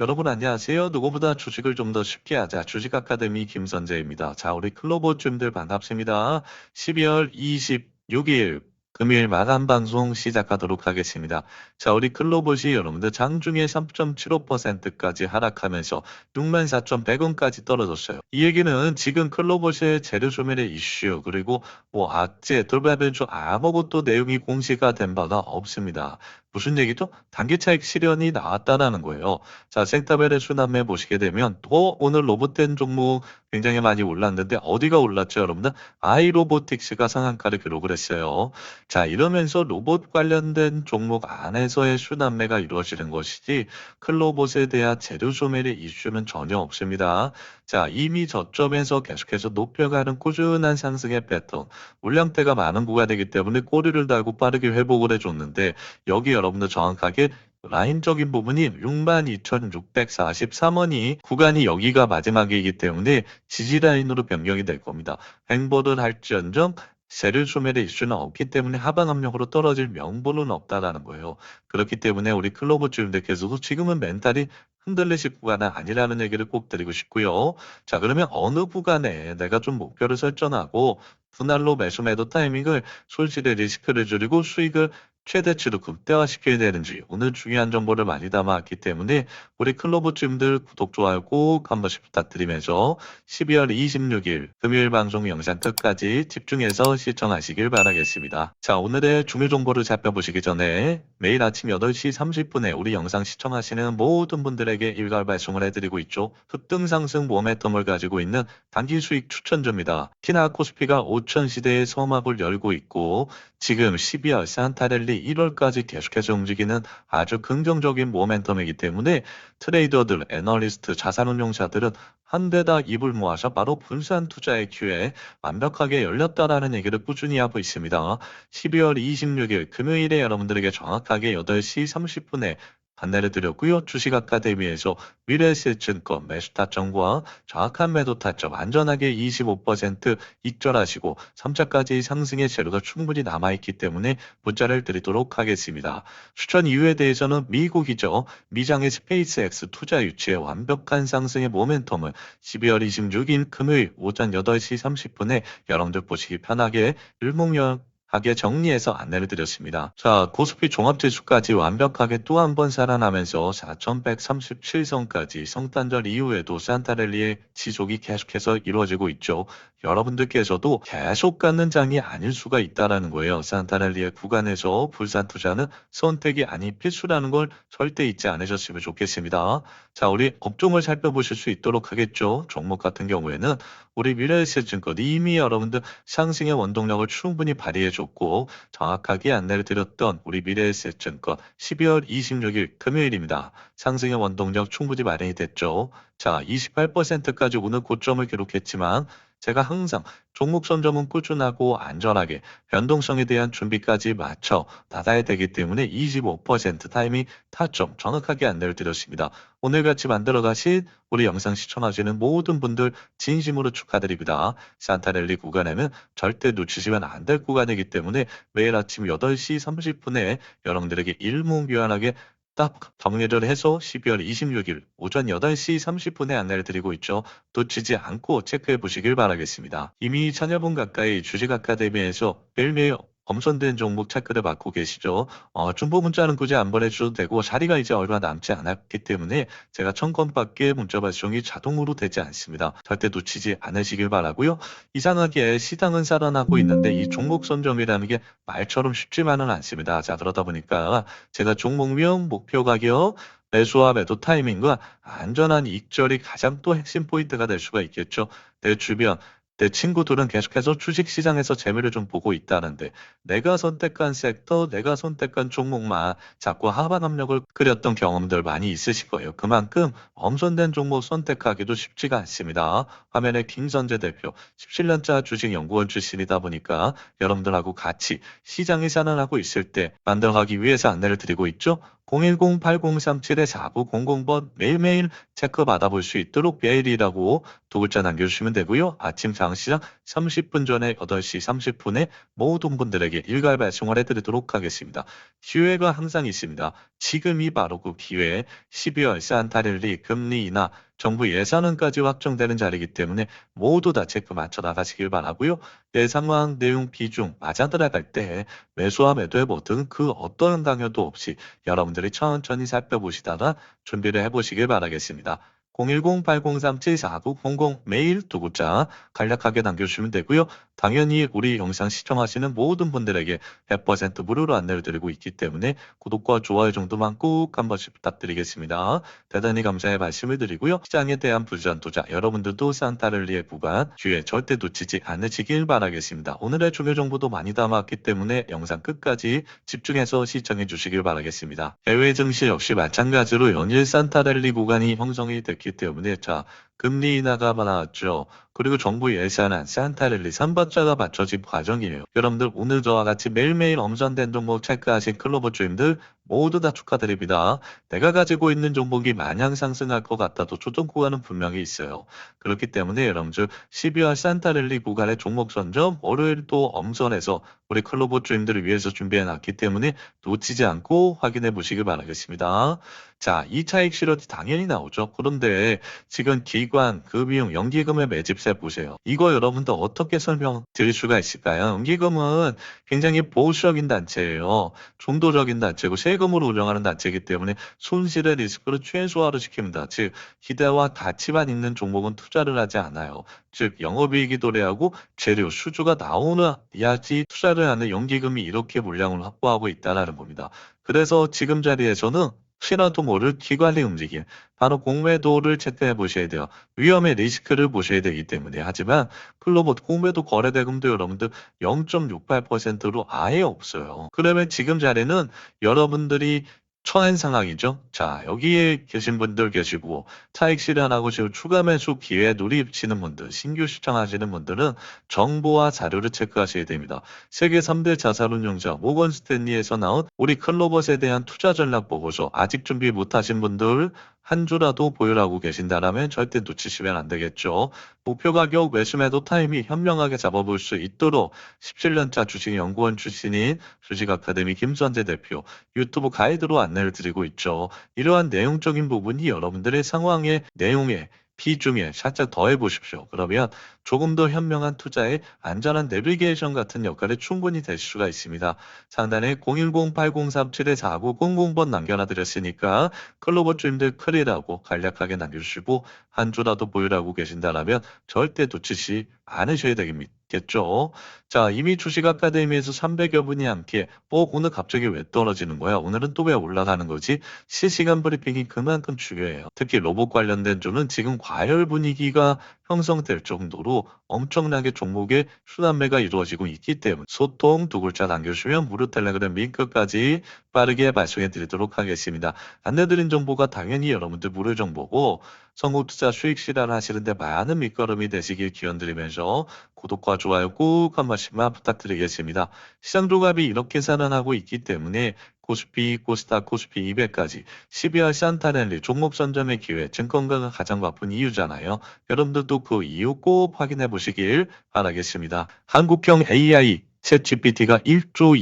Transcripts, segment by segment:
여러분 안녕하세요. 누구보다 주식을 좀 더 쉽게 하자. 주식 아카데미 김선재입니다. 자, 우리 클로버쯤들 반갑습니다. 12월 26일 금요일 마감 방송 시작하도록 하겠습니다. 자, 우리 클로봇이 여러분들 장중에 3.75%까지 하락하면서 64,100원까지 떨어졌어요. 이 얘기는 지금 클로봇의 재료 소멸의 이슈, 그리고 뭐 악재, 돌발변수 아무것도 내용이 공시가 된 바가 없습니다. 무슨 얘기죠? 단기 차익 실현이 나왔다라는 거예요. 자, 생타벨의 순환매 보시게 되면 또 오늘 로봇된 종목 굉장히 많이 올랐는데 어디가 올랐죠, 여러분들? 아이로보틱스가 상한가를 기록을 했어요. 자, 이러면서 로봇 관련된 종목 안에서의 순환매가 이루어지는 것이지 클로봇에 대한 재료 소멸의 이슈는 전혀 없습니다. 자, 이미 저점에서 계속해서 높여가는 꾸준한 상승의 패턴, 물량대가 많은 구간이기 때문에 꼬리를 달고 빠르게 회복을 해줬는데 여기 여러분들 정확하게 라인적인 부분이 62,643원이 구간이 여기가 마지막이기 때문에 지지 라인으로 변경이 될 겁니다. 행보를 할지언정 세를 소멸의 이슈는 없기 때문에 하방 압력으로 떨어질 명분은 없다라는 거예요. 그렇기 때문에 우리 클로버 주임들께서도 지금은 멘탈이 흔들리실 구간은 아니라는 얘기를 꼭 드리고 싶고요. 자, 그러면 어느 구간에 내가 좀 목표를 설정하고 분할로 매수 매도 타이밍을 손실의 리스크를 줄이고 수익을 최대치로 극대화시켜야 되는지 오늘 중요한 정보를 많이 담아왔기 때문에 우리 클로버쯤들 구독, 좋아요 꼭 한 번씩 부탁드리면서 12월 26일 금요일 방송 영상 끝까지 집중해서 시청하시길 바라겠습니다. 자 오늘의 중요 정보를 살펴보시기 전에 매일 아침 8시 30분에 우리 영상 시청하시는 모든 분들에게 일괄 발송을 해드리고 있죠. 흑등상승 모멘텀을 가지고 있는 단기 수익 추천주입니다. 키나 코스피가 5천 시대의 서막을 열고 있고 지금 12월 산타랠리 1월까지 계속해서 움직이는 아주 긍정적인 모멘텀이기 때문에 트레이더들, 애널리스트, 자산운용사들은 한 대다 입을 모아서 바로 분산 투자의 큐에 완벽하게 열렸다라는 얘기를 꾸준히 하고 있습니다. 12월 26일 금요일에 여러분들에게 정확하게 8시 30분에 안내를 드렸고요. 주식 아카데미에서 미래에셋증권 매수 타점과 정확한 매도 타점 안전하게 25% 익절하시고 3차까지 상승의 재료가 충분히 남아있기 때문에 문자를 드리도록 하겠습니다. 추천 이유에 대해서는 미국이죠. 미장의 스페이스X 투자 유치의 완벽한 상승의 모멘텀을 12월 26일 금요일 오전 8시 30분에 여러분들 보시기 편하게 일목요연 하게 정리해서 안내를 드렸습니다. 자, 고스피 종합지수까지 완벽하게 또 한 번 살아나면서 4137선까지 성탄절 이후에도 산타랠리의 지속이 계속해서 이루어지고 있죠. 여러분들께서도 계속 갖는 장이 아닐 수가 있다라는 거예요. 산타랠리의 구간에서 불산 투자는 선택이 아닌 필수라는 걸 절대 잊지 않으셨으면 좋겠습니다. 자, 우리 업종을 살펴보실 수 있도록 하겠죠. 종목 같은 경우에는 우리 미래에셋증권 이미 여러분들 상승의 원동력을 충분히 발휘해 줬고 정확하게 안내를 드렸던 우리 미래에셋증권 12월 26일 금요일입니다. 상승의 원동력 충분히 마련이 됐죠. 자, 28%까지 오늘 고점을 기록했지만 제가 항상 종목 선점은 꾸준하고 안전하게 변동성에 대한 준비까지 맞춰 닫아야 되기 때문에 25% 타이밍 타점 정확하게 안내를 드렸습니다. 오늘 같이 만들어 가신 우리 영상 시청하시는 모든 분들 진심으로 축하드립니다. 산타랠리 구간에는 절대 놓치시면 안 될 구간이기 때문에 매일 아침 8시 30분에 여러분들에게 일목요연하게 딱 정리를 해서 12월 26일 오전 8시 30분에 안내를 드리고 있죠. 놓치지 않고 체크해 보시길 바라겠습니다. 이미 천여분 가까이 주식 아카데미에서 매일매일 검선된 종목 체크를 받고 계시죠. 어, 중보 문자는 굳이 안 보내주셔도 되고 자리가 이제 얼마 남지 않았기 때문에 제가 천 건밖에 문자 발송이 자동으로 되지 않습니다. 절대 놓치지 않으시길 바라고요. 이상하게 시장은 살아나고 있는데 이 종목 선점이라는 게 말처럼 쉽지만은 않습니다. 자 그러다 보니까 제가 종목명, 목표 가격, 매수와 매도 타이밍과 안전한 익절이 가장 또 핵심 포인트가 될 수가 있겠죠. 내 주변 내 친구들은 계속해서 주식시장에서 재미를 좀 보고 있다는데 내가 선택한 섹터, 내가 선택한 종목만 자꾸 하방 압력을 그렸던 경험들 많이 있으실 거예요. 그만큼 엄선된 종목 선택하기도 쉽지가 않습니다. 화면에 김선재 대표 17년차 주식연구원 출신이다 보니까 여러분들하고 같이 시장이 살아나고 있을 때 만들어가기 위해서 안내를 드리고 있죠. 010-8037-4900번 매일매일 체크 받아볼 수 있도록 메일이라고 두 글자 남겨주시면 되고요. 아침 장시장 30분 전에 8시 30분에 모든 분들에게 일괄 발송을 해드리도록 하겠습니다. 기회가 항상 있습니다. 지금이 바로 그 기회 12월 산타랠리 금리 인하 정부 예산안까지 확정되는 자리이기 때문에 모두 다 체크 맞춰 나가시길 바라고요. 내 상황, 내용, 비중 맞아 들어갈 때 매수와 매도의 모든 그 어떤 당연도 없이 여러분들이 천천히 살펴보시다가 준비를 해보시길 바라겠습니다. 010-8037-4900 메일 두 글자 간략하게 남겨주시면 되고요. 당연히 우리 영상 시청하시는 모든 분들에게 100% 무료로 안내를 드리고 있기 때문에 구독과 좋아요 정도만 꼭 한 번씩 부탁드리겠습니다. 대단히 감사의 말씀을 드리고요. 시장에 대한 부전 투자 여러분들도 산타를리에 구간 기회 절대 놓치지 않으시길 바라겠습니다. 오늘의 중요 정보도 많이 담았기 때문에 영상 끝까지 집중해서 시청해 주시길 바라겠습니다. 해외 증시 역시 마찬가지로 연일 산타랠리 구간이 형성이 됐기 때문에 자 금리 인하가 나왔죠. 그리고 정부 예산안 산타랠리 3번자가 맞춰진 과정이에요. 여러분들 오늘 저와 같이 매일매일 엄선된 종목 체크하신 클로버 주임들 모두 다 축하드립니다. 내가 가지고 있는 종목이 마냥 상승할 것 같아도 조정 구간은 분명히 있어요. 그렇기 때문에 여러분들 12월 산타랠리 구간의 종목 선점 월요일 또 엄선해서 우리 클로버 주임들을 위해서 준비해 놨기 때문에 놓치지 않고 확인해 보시길 바라겠습니다. 자, 2차 익실업이 당연히 나오죠. 그런데 지금 기관, 금융, 연기금의 매집세 보세요. 이거 여러분들 어떻게 설명 드릴 수가 있을까요? 연기금은 굉장히 보수적인 단체예요. 중도적인 단체고 세 금으로 운영하는 단체이기 때문에 손실의 리스크를 최소화를 시킵니다. 즉, 기대와 가치만 있는 종목은 투자를 하지 않아요. 즉, 영업이익이 도래하고 재료, 수주가 나오는야지 투자를 하는 연기금이 이렇게 물량을 확보하고 있다는 겁니다. 그래서 지금 자리에서는 혹시라도 모를 기관리 움직임, 바로 공매도를 체크해 보셔야 돼요. 위험의 리스크를 보셔야 되기 때문에. 하지만 클로버 공매도 거래대금도 여러분들 0.68%로 아예 없어요. 그러면 지금 자리는 여러분들이 처한 상황이죠. 자, 여기에 계신 분들 계시고, 차익 실현하고 지금 추가 매수 기회 누리시는 분들, 신규 시청하시는 분들은 정보와 자료를 체크하셔야 됩니다. 세계 3대 자산운용자 모건 스탠리에서 나온 우리 클로버스에 대한 투자 전략 보고서 아직 준비 못하신 분들 한 주라도 보유하고 계신다라면 절대 놓치시면 안 되겠죠. 목표 가격 매수 매도 타임이 현명하게 잡아볼 수 있도록 17년차 주식 연구원 출신인 주식 아카데미 김선재 대표 유튜브 가이드로 안내를 드리고 있죠. 이러한 내용적인 부분이 여러분들의 상황의 내용에 비중에 살짝 더해 보십시오. 그러면 조금 더 현명한 투자에 안전한 내비게이션 같은 역할이 충분히 될 수가 있습니다. 상단에 010-8037-4900번 남겨놔 드렸으니까 클로버 주임들 클이라고 간략하게 남겨주시고 한 주라도 보유하고 계신다라면 절대 놓치지 않으셔야 되 겠죠. 자, 이미 주식 아카데미에서 300여 분이 함께 어, 오늘 갑자기 왜 떨어지는 거야? 오늘은 또 왜 올라가는 거지? 실시간 브리핑이 그만큼 중요해요. 특히 로봇 관련된 쪽은 지금 과열 분위기가 형성될 정도로 엄청나게 종목의 순환매가 이루어지고 있기 때문에 소통 두 글자 남겨주시면 무료 텔레그램 링크까지 빠르게 발송해 드리도록 하겠습니다. 안내드린 정보가 당연히 여러분들 무료 정보고 성공 투자 수익 실현 하시는데 많은 밑거름이 되시길 기원드리면서 구독과 좋아요 꼭한 번씩만 부탁드리겠습니다. 시장 조갑이 이렇게 살아나고 있기 때문에 코스피, 코스닥, 코스피 200까지 12월 산타랠리 종목 선점의 기회 증권가가 가장 바쁜 이유잖아요. 여러분들도 그 이유 꼭 확인해 보시길 바라겠습니다. 한국형 AI 챗 GPT가 1조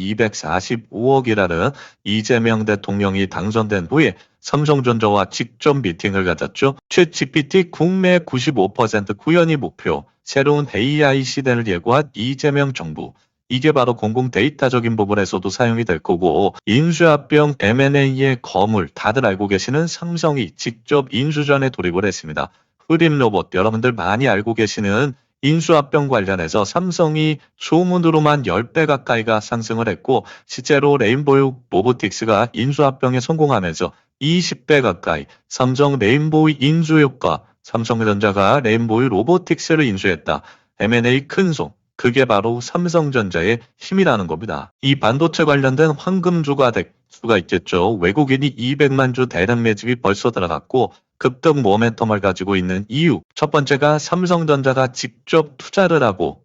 245억이라는 이재명 대통령이 당선된 후에 삼성전자와 직접 미팅을 가졌죠. 챗 GPT 국내 95% 구현이 목표, 새로운 AI 시대를 예고한 이재명 정부. 이게 바로 공공 데이터적인 부분에서도 사용이 될 거고 인수합병 M&A의 거물 다들 알고 계시는 삼성이 직접 인수전에 돌입을 했습니다. 흐림 로봇 여러분들 많이 알고 계시는 인수합병 관련해서 삼성이 소문으로만 10배 가까이가 상승을 했고 실제로 레인보우 로보틱스가 인수합병에 성공하면서 20배 가까이 삼성 레인보우 인수 효과 삼성전자가 레인보우 로보틱스를 인수했다. M&A 큰 손. 그게 바로 삼성전자의 힘이라는 겁니다. 이 반도체 관련된 황금주가 될 수가 있겠죠. 외국인이 200만 주 대량 매집이 벌써 들어갔고 급등 모멘텀을 가지고 있는 이유. 첫 번째가 삼성전자가 직접 투자를 하고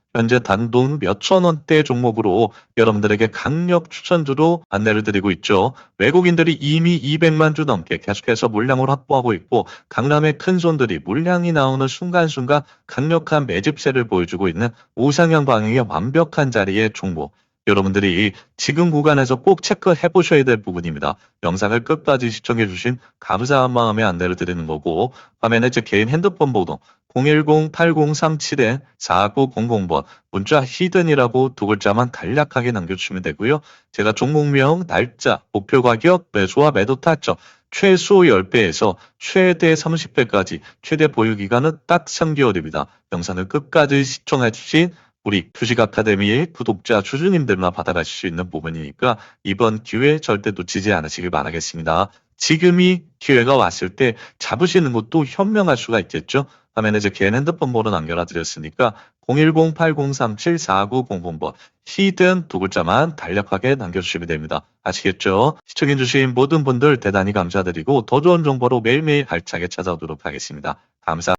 현재 단돈 몇천 원대 종목으로 여러분들에게 강력 추천주로 안내를 드리고 있죠. 외국인들이 이미 200만 주 넘게 계속해서 물량을 확보하고 있고 강남의 큰 손들이 물량이 나오는 순간순간 강력한 매집세를 보여주고 있는 우상향 방향의 완벽한 자리의 종목. 여러분들이 지금 구간에서 꼭 체크해 보셔야 될 부분입니다. 영상을 끝까지 시청해 주신 감사한 마음에 안내를 드리는 거고 화면에 제 개인 핸드폰 번호 010-8037-4900번 문자 히든이라고 두 글자만 간략하게 남겨주시면 되고요. 제가 종목명, 날짜, 목표 가격, 매수와 매도 타점 최소 10배에서 최대 30배까지 최대 보유 기간은 딱 3개월입니다. 영상을 끝까지 시청해 주신 우리 주식 아카데미의 구독자 주주님들만 받아가실 수 있는 부분이니까 이번 기회 절대 놓치지 않으시길 바라겠습니다. 지금이 기회가 왔을 때 잡으시는 것도 현명할 수가 있겠죠. 화면에 제 개인 핸드폰 번호 남겨놔 드렸으니까 010-8037-4900번 히든 두 글자만 간략하게 남겨주시면 됩니다. 아시겠죠? 시청해주신 모든 분들 대단히 감사드리고 더 좋은 정보로 매일매일 알차게 찾아오도록 하겠습니다. 감사